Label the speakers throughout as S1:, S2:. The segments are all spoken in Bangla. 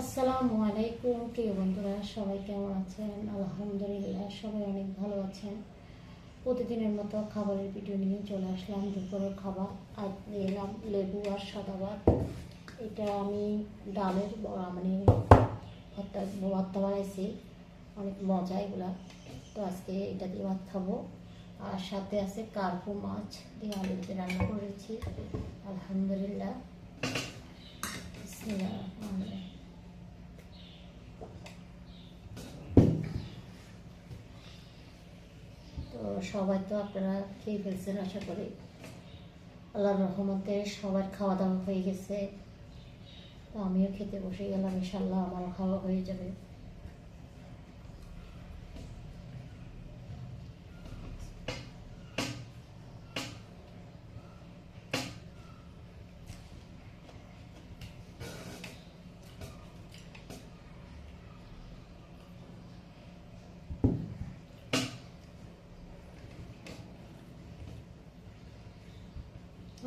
S1: আসসালামু আলাইকুম, প্রিয় বন্ধুরা, সবাই কেমন আছেন? আলহামদুলিল্লাহ, সবাই অনেক ভালো আছেন। প্রতিদিনের মতো খাবারের ভিডিও নিয়ে চলে আসলাম, দুপুরের খাবার। আজ এলাম লেবু আর সাদা ভাত। এটা আমি ডালের মানে ভর্তা ভর্তা বানাইছি। অনেক মজা এগুলা। তো আজকে এটা দিয়ে ভাত খাব। আর সাথে আছে কার্পু মাছ দিয়ে আলু দিয়ে রান্না করেছি। আলহামদুলিল্লাহ। সবাই তো আপনারা খেয়ে ফেলছেন আশা করি। আল্লাহর রহমতে সবার খাওয়া দাওয়া হয়ে গেছে। তো আমিও খেতে বসে গেলাম ইনশাল্লাহ আমারও খাওয়া হয়ে যাবে।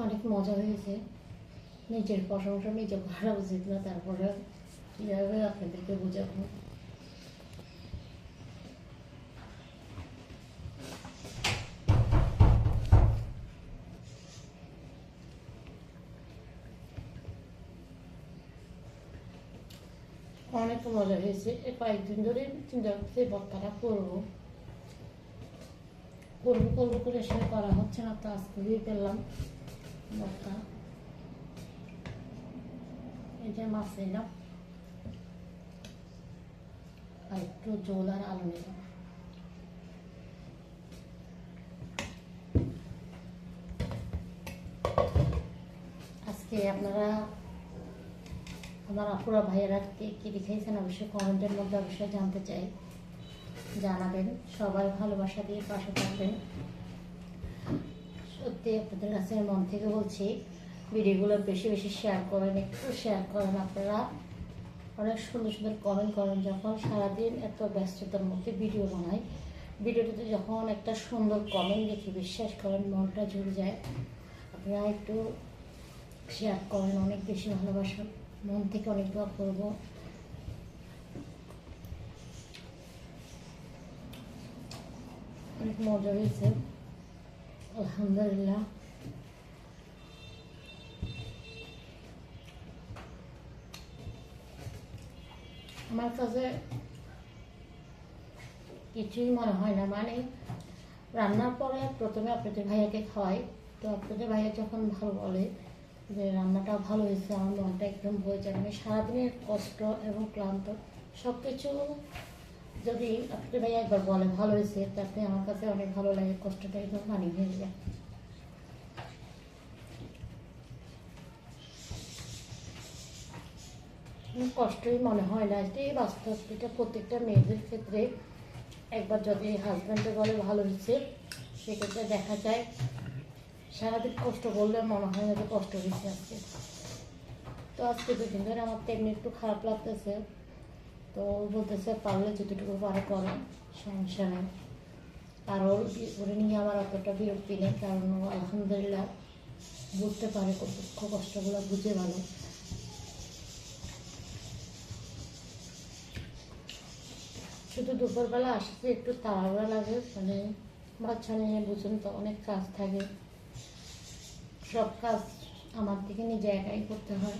S1: অনেক মজা হয়েছে। নিজের প্রশংসা, নিজে করা উচিত না, তারপরে কীভাবে আপনাদেরকে বোঝাবো? অনেক মজা হয়েছে। এই কয়েকদিন ধরে চিন্তা করতে বক্তাটা করব। করব করব করে সে করা হচ্ছে না, তো আজকে দিয়ে পেলাম এই যে মাছ নিলাম। আর একটু জল আর আলু নিলাম। আজকে আপনারা, আমার আপুরা ভাইয়েরা কে কী দেখাইছেন অবশ্যই কমেন্টের মধ্যে অবশ্যই জানতে চাই। জানাবেন। সবাই ভালোবাসা দিয়ে পাশে থাকবেন। সত্যি আপনাদের কাছে মন থেকে বলছি, ভিডিওগুলো বেশি বেশি শেয়ার করেন, একটু শেয়ার করেন আপনারা। অনেক সুন্দর সুন্দর কমেন্ট করেন যখন সারাদিন এত ব্যস্ততার মধ্যে ভিডিও বানাই। ভিডিওটাতে যখন একটা সুন্দর কমেন্ট দেখি বিশ্বাস করেন, মনটা জুড়ে যায়। আপনারা একটু শেয়ার করেন, অনেক বেশি ভালোবাসেন মন থেকে অনেক দোয়া করব। অনেক মজা হয়েছে। আলহামদুলিল্লাহ। আমার কাছে কিছুই মনে হয় না। মানে রান্নার পরে প্রথমে আপনাদের ভাইয়াকে খাওয়াই। তো আপনাদের ভাইয়া যখন ভালো বলে যে রান্নাটা ভালো হয়েছে, আমার মনটা একদম হয়ে যায়। মানে সারাদিনের কষ্ট এবং ক্লান্ত সব কিছু যদি আপনাদের ভাইয়া একবার বলে ভালো হয়েছে তাতে আমার কাছে অনেক ভালো লাগে, কষ্টটা একদম পানি হয়ে যায় কষ্টই মনে হয় না, এটাই বাস্তব, এটা প্রত্যেকটা মেয়েদের ক্ষেত্রে। একবার যদি হাজব্যান্ডে বলে ভালো হয়েছে, সেক্ষেত্রে দেখা যায়, সারাদিন কষ্ট করলে মনে হয় না যে কষ্ট হয়েছে আজকে। তো আজকে দুদিন ধরে আমার তো এমনি একটু খারাপ লাগতেছে। তো বলতেছে পারলে যতটুকু পারে করে, সমস্যা নেই। আর ওর ওরে নিয়ে আমার অতটা বিরক্তি নেই, কারণ ও আলহামদুলিল্লাহ বুঝতে পারে দুঃখ কষ্টগুলো বুঝে ভালো। শুধু দুপুরবেলা আসতে একটু তাড়াহুড়া লাগে মানে বাচ্চা নিয়ে বুঝুন তো অনেক কাজ থাকে। সব কাজ আমার থেকে নিজে একাই করতে হয়।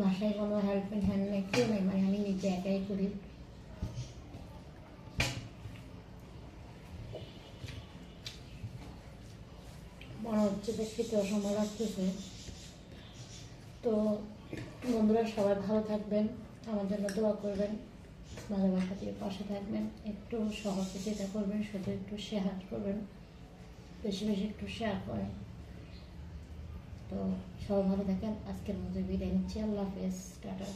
S1: বাসায় কোনো হেল্পিং হ্যান্ড নেই, কেউ নেই মানে আমি নিজে একাই করি। মনে হচ্ছে যে খেতে অসময় লাগতেছে। তো বন্ধুরা, সবাই ভালো থাকবেন, আমার জন্য দোয়া করবেন, ভালোবাসা দিয়ে পাশে থাকবেন, একটু সহজে সহযোগিতা করবেন, শুধু একটু শেয়ার করবেন, বেশি বেশি একটু শেয়ার করেন। তো সবাই ভালো থাকেন। আজকের মতো বিদায় নিচ্ছি। আল্লাহ হাফেজ। টাটা।